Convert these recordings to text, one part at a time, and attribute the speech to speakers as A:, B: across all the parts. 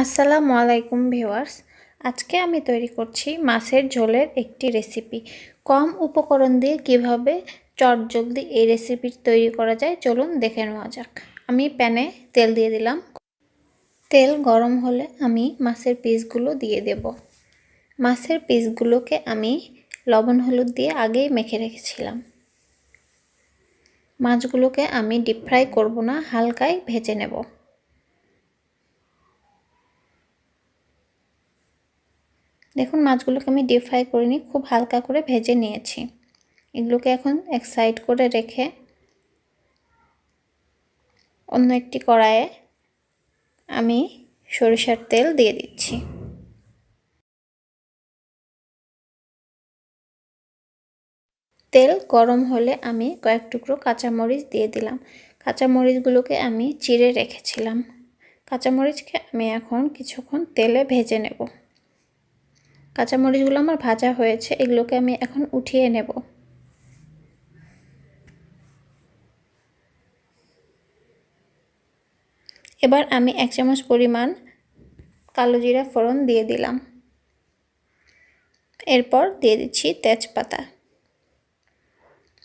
A: আসসালামু আলাইকুম ভিউয়ার্স। আজকে আমি তৈরি করছি মাছের ঝোলের একটি রেসিপি। কম উপকরণ দিয়ে কীভাবে চটজলদি এই রেসিপি তৈরি করা যায় চলুন দেখে নেওয়া যাক। আমি প্যানে তেল দিয়ে দিলাম। তেল গরম হলে আমি মাছের পিসগুলো দিয়ে দেব। মাছের পিসগুলোকে আমি লবণ হলুদ দিয়ে আগেই মেখে রেখেছিলাম। মাছগুলোকে আমি ডিপ ফ্রাই করব না হালকায় ভেজে নেব। দেখুন, মাছগুলোকে আমি ডিপ ফ্রাই করিনি খুব হালকা করে ভেজে নিয়েছি। এগুলোকে এখন এক সাইড করে রেখে অন্য একটি কড়াইয়ে আমি সরিষার তেল দিয়ে দিচ্ছি। তেল গরম হলে আমি কয়েক টুকরো কাঁচামরিচ দিয়ে দিলাম। কাঁচামরিচগুলোকে আমি চিড়ে রেখেছিলাম। কাঁচামরিচকে আমি এখন কিছুক্ষণ তেলে ভেজে নেব। কাঁচামরিচগুলো আমার ভাজা হয়েছে, এগুলোকে আমি এখন উঠিয়ে নেব। এবার আমি এক চামচ পরিমাণ কালো জিরা ফোড়ন দিয়ে দিলাম। এরপর দিয়ে দিচ্ছি তেজপাতা।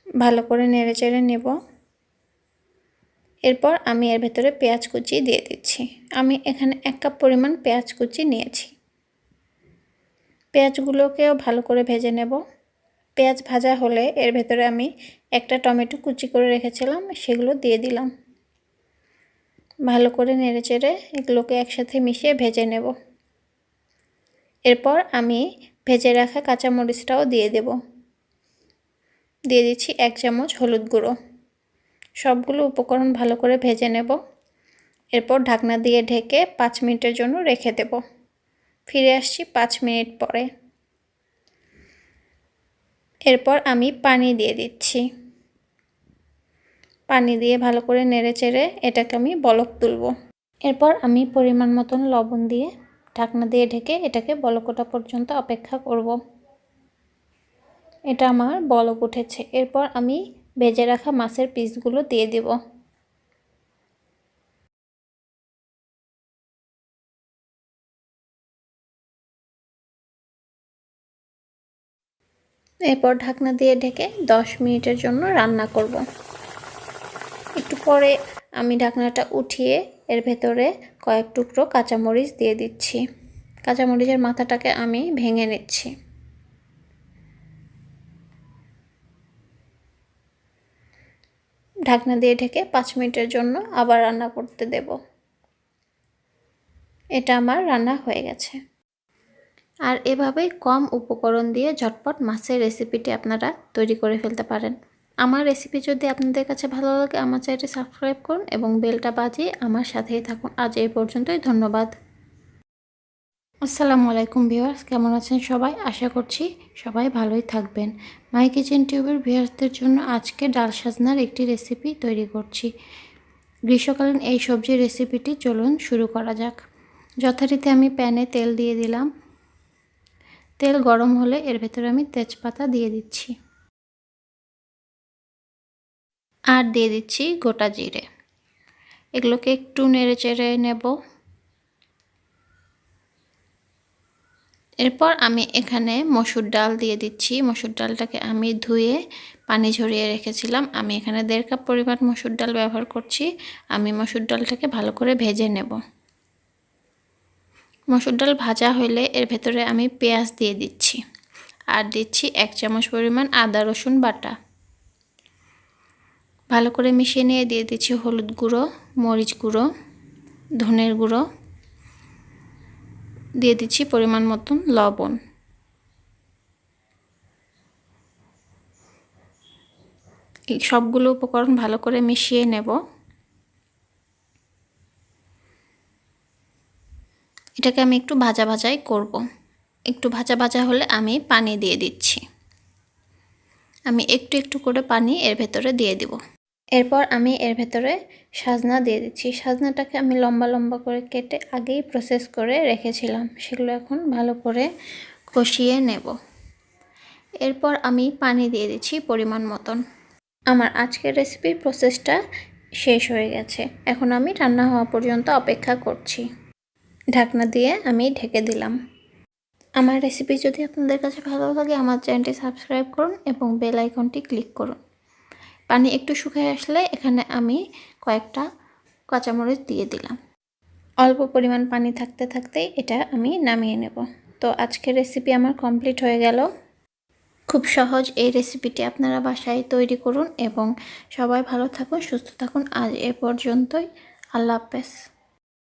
A: ভালো করে নেড়ে চেড়ে নেব। এরপর আমি এর ভেতরে পেঁয়াজ কুচি দিয়ে দিচ্ছি। আমি এখানে এক কাপ পরিমাণ পেঁয়াজ কুচি নিয়েছি। পেঁয়াজগুলোকেও ভালো করে ভেজে নেব। পেঁয়াজ ভাজা হলে এর ভেতরে আমি একটা টমেটো কুচি করে রেখেছিলাম, সেগুলো দিয়ে দিলাম। ভালো করে নেড়ে চেড়ে এগুলোকে একসাথে মিশিয়ে ভেজে নেব। এরপর আমি ভেজে রাখা কাঁচামরিচটাও দিয়ে দেব। দিয়ে দিচ্ছি এক চামচ হলুদ গুঁড়ো। সবগুলো উপকরণ ভালো করে ভেজে নেব। এরপর ঢাকনা দিয়ে ঢেকে পাঁচ মিনিটের জন্য রেখে দেবো। ফিরে আসছি পাঁচ মিনিট পরে। এরপর আমি পানি দিয়ে দিচ্ছি। পানি দিয়ে ভালো করে নেড়ে চেড়ে এটাকে আমি বলক তুলব। এরপর আমি পরিমাণ মতন লবণ দিয়ে ঢাকনা দিয়ে ঢেকে এটাকে বলকটা পর্যন্ত অপেক্ষা করব। এটা আমার বলক উঠেছে। এরপর আমি ভেজে রাখা মাছের পিসগুলো দিয়ে দেবো। এরপর ঢাকনা দিয়ে ঢেকে দশ মিনিটের জন্য রান্না করব। একটু পরে আমি ঢাকনাটা উঠিয়ে এর ভেতরে কয়েক টুকরো কাঁচামরিচ দিয়ে দিচ্ছি। কাঁচামরিচের মাথাটাকে আমি ভেঙে নিচ্ছি। ঢাকনা দিয়ে ঢেকে পাঁচ মিনিটের জন্য আবার রান্না করতে দেব। এটা আমার রান্না হয়ে গেছে। আর এভাবেই কম উপকরণ দিয়ে ঝটপট মাছের রেসিপিটি আপনারা তৈরি করে ফেলতে পারেন। আমার রেসিপি যদি আপনাদের কাছে ভালো লাগে, আমার চ্যানেলটি সাবস্ক্রাইব করুন এবং বেলটা বাজিয়ে আমার সাথেই থাকুন। আজ এই পর্যন্তই, ধন্যবাদ। আসসালামু আলাইকুম ভিউয়ার্স, কেমন আছেন সবাই? আশা করছি সবাই ভালোই থাকবেন। মাই কিচেন টিউবের ভিউয়ার্সদের জন্য আজকে ডাল সাজনার একটি রেসিপি তৈরি করছি। গ্রীষ্মকালীন এই সবজির রেসিপিটি চলুন শুরু করা যাক। যথারীতি আমি প্যানে তেল দিয়ে দিলাম। তেল গরম হলে এর ভেতরে আমি তেজপাতা দিয়ে দিচ্ছি। আর দিয়ে দিচ্ছি গোটা জিরে। এগুলোকে একটু নেড়ে চেড়ে নেব। এরপর আমি এখানে মসুর ডাল দিয়ে দিচ্ছি। মসুর ডালটাকে আমি ধুয়ে পানি ঝরিয়ে রেখেছিলাম। আমি এখানে দেড় কাপ পরিমাণ মসুর ডাল ব্যবহার করছি। আমি মসুর ডালটাকে ভালো করে ভেজে নেব। মসুর ডাল ভাজা হলে এর ভেতরে আমি পেঁয়াজ দিয়ে দিচ্ছি। আর দিচ্ছি এক চামচ পরিমাণ আদা, রসুন বাটা। ভালো করে মিশিয়ে নিয়ে দিয়ে দিচ্ছি হলুদ গুঁড়ো, মরিচ গুঁড়ো, ধনের গুঁড়ো। দিয়ে দিচ্ছি পরিমাণ মতন লবণ। সবগুলো উপকরণ ভালো করে মিশিয়ে নেব। এটাকে আমি একটু ভাজা ভাজাই করব। একটু ভাজা ভাজা হলে আমি পানি দিয়ে দিচ্ছি। আমি একটু একটু করে পানি এর ভেতরে দিয়ে দিব। এরপর আমি এর ভেতরে সাজনা দিয়ে দিচ্ছি। সাজনাটাকে আমি লম্বা লম্বা করে কেটে আগেই প্রসেস করে রেখেছিলাম। সেগুলো এখন ভালো করে কষিয়ে নেব। এরপর আমি পানি দিয়ে দিচ্ছি পরিমাণ মতন। আমার আজকের রেসিপির প্রসেসটা শেষ হয়ে গেছে। এখন আমি রান্না হওয়া পর্যন্ত অপেক্ষা করছি। ঢাকনা দিয়ে আমি ঢেকে দিলাম। আমার রেসিপি যদি আপনাদের কাছে ভালো লাগে, আমার চ্যানেলটি সাবস্ক্রাইব করুন এবং বেল আইকনটি ক্লিক করুন। পানি একটু শুকিয়ে আসলে এখানে আমি কয়েকটা কাঁচামরিচ দিয়ে দিলাম। অল্প পরিমাণ পানি থাকতে থাকতেই এটা আমি নামিয়ে নেব। তো আজকের রেসিপি আমার কমপ্লিট হয়ে গেল। খুব সহজ এই রেসিপিটি আপনারা বাসায় তৈরি করুন এবং সবাই ভালো থাকুন, সুস্থ থাকুন। আজ এ পর্যন্তই। আল্লাহ হাফেজ।